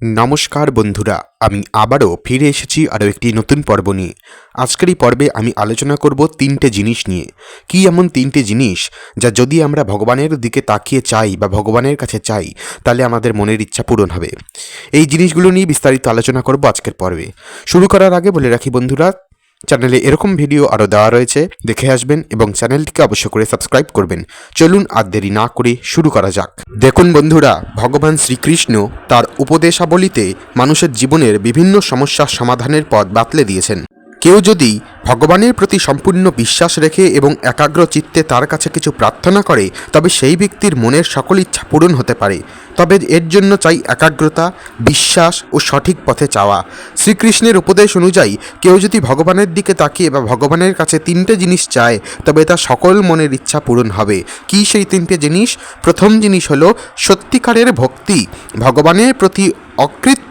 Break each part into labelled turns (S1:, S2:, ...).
S1: নমস্কার বন্ধুরা, আমি আবারও ফিরে এসেছি আরও একটি নতুন পর্ব নিয়ে। আজকের এই পর্বে আমি আলোচনা করব তিনটে জিনিস নিয়ে। কি এমন তিনটে জিনিস যা যদি আমরা ভগবানের দিকে তাকিয়ে চাই বা ভগবানের কাছে চাই, তাহলে আমাদের মনের ইচ্ছা পূরণ হবে। এই জিনিসগুলো নিয়ে বিস্তারিত আলোচনা করব আজকের পর্বে। শুরু করার আগে বলে রাখি বন্ধুরা চ্যানেলে এরকম ভিডিও আরও দেওয়া রয়েছে, দেখে আসবেন এবং চ্যানেলটিকে অবশ্য করে সাবস্ক্রাইব করবেন। চলুন আর দেরি না করে শুরু করা যাক। দেখুন বন্ধুরা, ভগবান শ্রীকৃষ্ণ তার উপদেশাবলীতে মানুষের জীবনের বিভিন্ন সমস্যার সমাধানের পথ বাতলে দিয়েছেন। কেউ যদি ভগবানের প্রতি সম্পূর্ণ বিশ্বাস রেখে এবং একাগ্র চিত্তে তার কাছে কিছু প্রার্থনা করে, তবে সেই ব্যক্তির মনের সকল ইচ্ছা পূরণ হতে পারে। তবে এর জন্য চাই একাগ্রতা, বিশ্বাস ও সঠিক পথে চাওয়া। শ্রীকৃষ্ণের উপদেশ অনুযায়ী, কেউ যদি ভগবানের দিকে তাকিয়ে বা ভগবানের কাছে তিনটে জিনিস চায়, তবে তার সকল মনের ইচ্ছা পূরণ হবে। কি সেই তিনটে জিনিস? প্রথম জিনিস হলো, সত্যিকারের ভক্তি। ভগবানের প্রতি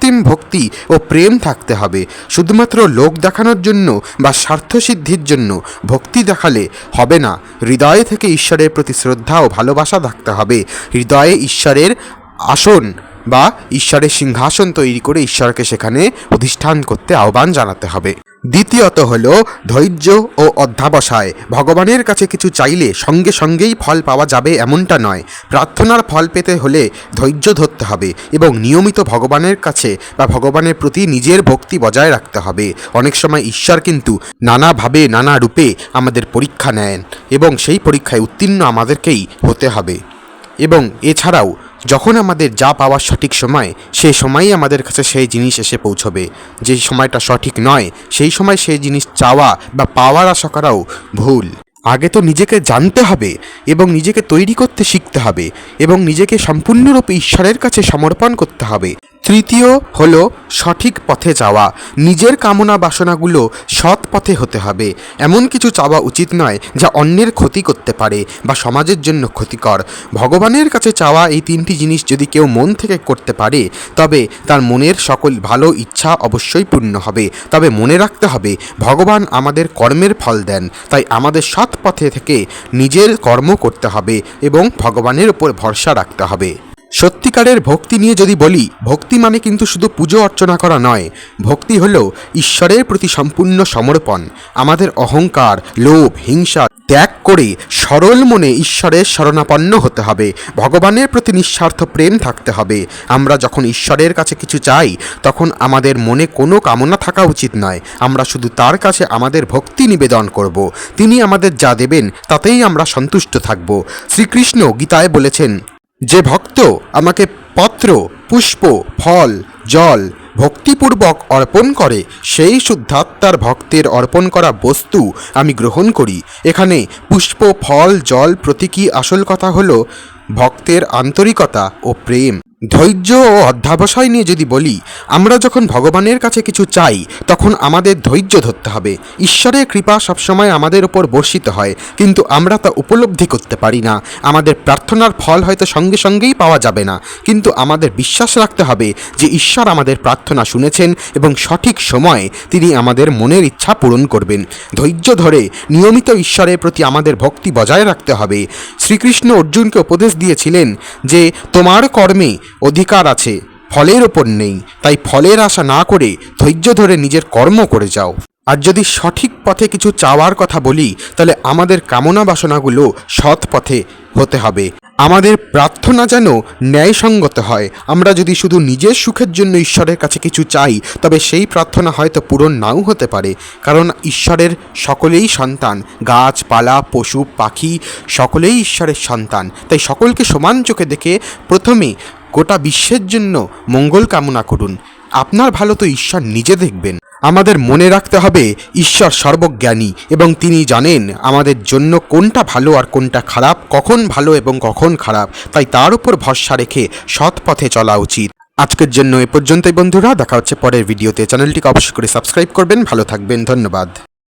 S1: অকৃত্রিম ভক্তি ও প্রেম থাকতে হবে। শুধুমাত্র লোক দেখানোর জন্য বা স্বার্থসিদ্ধির জন্য ভক্তি দেখালে হবে না। হৃদয়ে থেকে ঈশ্বরের প্রতি শ্রদ্ধা ও ভালোবাসা থাকতে হবে। হৃদয়ে ঈশ্বরের আসন বা ঈশ্বরের সিংহাসন তৈরি করে ঈশ্বরকে সেখানে অধিষ্ঠান করতে আহ্বান জানাতে হবে। দ্বিতীয়ত হল ধৈর্য ও অধ্যাবসায়। ভগবানের কাছে কিছু চাইলে সঙ্গে সঙ্গেই ফল পাওয়া যাবে এমনটা নয়। প্রার্থনার ফল পেতে হলে ধৈর্য ধরতে হবে এবং নিয়মিত ভগবানের কাছে বা ভগবানের প্রতি নিজের ভক্তি বজায় রাখতে হবে। অনেক সময় ঈশ্বর কিন্তু নানাভাবে, নানা রূপে আমাদের পরীক্ষা নেন এবং সেই পরীক্ষায় উত্তীর্ণ আমাদেরকেই হতে হবে। এবং এছাড়াও যখন আমাদের যা পাওয়ার সঠিক সময়, সেই সময়ই আমাদের কাছে সেই জিনিস এসে পৌঁছবে। যে সময়টা সঠিক নয়, সেই সময় সেই জিনিস চাওয়া বা পাওয়ার আশা করাও ভুল। আগে তো নিজেকে জানতে হবে এবং নিজেকে তৈরি করতে শিখতে হবে এবং নিজেকে সম্পূর্ণরূপে ঈশ্বরের কাছে সমর্পণ করতে হবে। তৃতীয় হল সঠিক পথে যাওয়া। নিজের কামনা বাসনাগুলো সৎ পথে হতে হবে। এমন কিছু চাওয়া উচিত নয় যা অন্যের ক্ষতি করতে পারে বা সমাজের জন্য ক্ষতিকর। ভগবানের কাছে চাওয়া এই তিনটি জিনিস যদি কেউ মন থেকে করতে পারে, তবে তার মনের সকল ভালো ইচ্ছা অবশ্যই পূর্ণ হবে। তবে মনে রাখতে হবে, ভগবান আমাদের কর্মের ফল দেন। তাই আমাদের সৎ পথে থেকে নিজের কর্ম করতে হবে এবং ভগবানের উপর ভরসা রাখতে হবে। সত্যিকারের ভক্তি নিয়ে যদি বলি, ভক্তি মানে কিন্তু শুধু পুজো অর্চনা করা নয়। ভক্তি হলো ঈশ্বরের প্রতি সম্পূর্ণ সমর্পণ। আমাদের অহংকার, লোভ, হিংসা ত্যাগ করে সরল মনে ঈশ্বরের শরণাপন্ন হতে হবে। ভগবানের প্রতি নিঃস্বার্থ প্রেম থাকতে হবে। আমরা যখন ঈশ্বরের কাছে কিছু চাই, তখন আমাদের মনে কোনো কামনা থাকা উচিত নয়। আমরা শুধু তার কাছে আমাদের ভক্তি নিবেদন করব। তিনি আমাদের যা দেবেন, তাতেই আমরা সন্তুষ্ট থাকব। শ্রীকৃষ্ণ গীতায় বলেছেন যে ভক্ত আমাকে পত্র, পুষ্প, ফল, জল ভক্তিপূর্বক অর্পণ করে, সেই শুদ্ধাত্মার ভক্তের অর্পণ করা বস্তু আমি গ্রহণ করি। এখানে পুষ্প, ফল, জল প্রতীকী আসল কথা হল ভক্তের আন্তরিকতা ও প্রেম। ধৈর্য ও অধ্যাবসায় নিয়ে যদি বলি, আমরা যখন ভগবানের কাছে কিছু চাই, তখন আমাদের ধৈর্য ধরতে হবে। ঈশ্বরের কৃপা সবসময় আমাদের ওপর বর্ষিত হয়, কিন্তু আমরা তা উপলব্ধি করতে পারি না। আমাদের প্রার্থনার ফল হয়তো সঙ্গে সঙ্গেই পাওয়া যাবে না, কিন্তু আমাদের বিশ্বাস রাখতে হবে যে ঈশ্বর আমাদের প্রার্থনা শুনেছেন এবং সঠিক সময়ে তিনি আমাদের মনের ইচ্ছা পূরণ করবেন। ধৈর্য ধরে নিয়মিত ঈশ্বরের প্রতি আমাদের ভক্তি বজায় রাখতে হবে। শ্রীকৃষ্ণ অর্জুনকে উপদেশ দিয়েছিলেন যে, তোমার কর্মে অধিকার আছে, ফলের ওপর নেই। তাই ফলের আশা না করে ধৈর্য ধরে নিজের কর্ম করে যাও। আর যদি সঠিক পথে কিছু চাওয়ার কথা বলি, তাহলে আমাদের কামনা বাসনাগুলো সৎ পথে হতে হবে। আমাদের প্রার্থনা যেন ন্যায়সঙ্গত হয়। আমরা যদি শুধু নিজের সুখের জন্য ঈশ্বরের কাছে কিছু চাই, তবে সেই প্রার্থনা হয়তো পূরণ নাও হতে পারে। কারণ ঈশ্বরের সকলেই সন্তান। গাছপালা, পশু, পাখি, সকলেই ঈশ্বরের সন্তান। তাই সকলকে সমান চোখে দেখে প্রথমে গোটা বিশ্বের জন্য মঙ্গল কামনা করুন। আপনার ভালো তো ঈশ্বর নিজে দেখবেন। আমাদের মনে রাখতে হবে ঈশ্বর সর্বজ্ঞানী এবং তিনি জানেন আমাদের জন্য কোনটা ভালো আর কোনটা খারাপ, কখন ভালো এবং কখন খারাপ। তাই তার উপর ভরসা রেখে সৎ পথে চলা উচিত। আজকের জন্য এ পর্যন্তই বন্ধুরা, দেখা হচ্ছে পরের ভিডিওতে। চ্যানেলটিকে অবশ্যই করে সাবস্ক্রাইব করবেন। ভালো থাকবেন। ধন্যবাদ।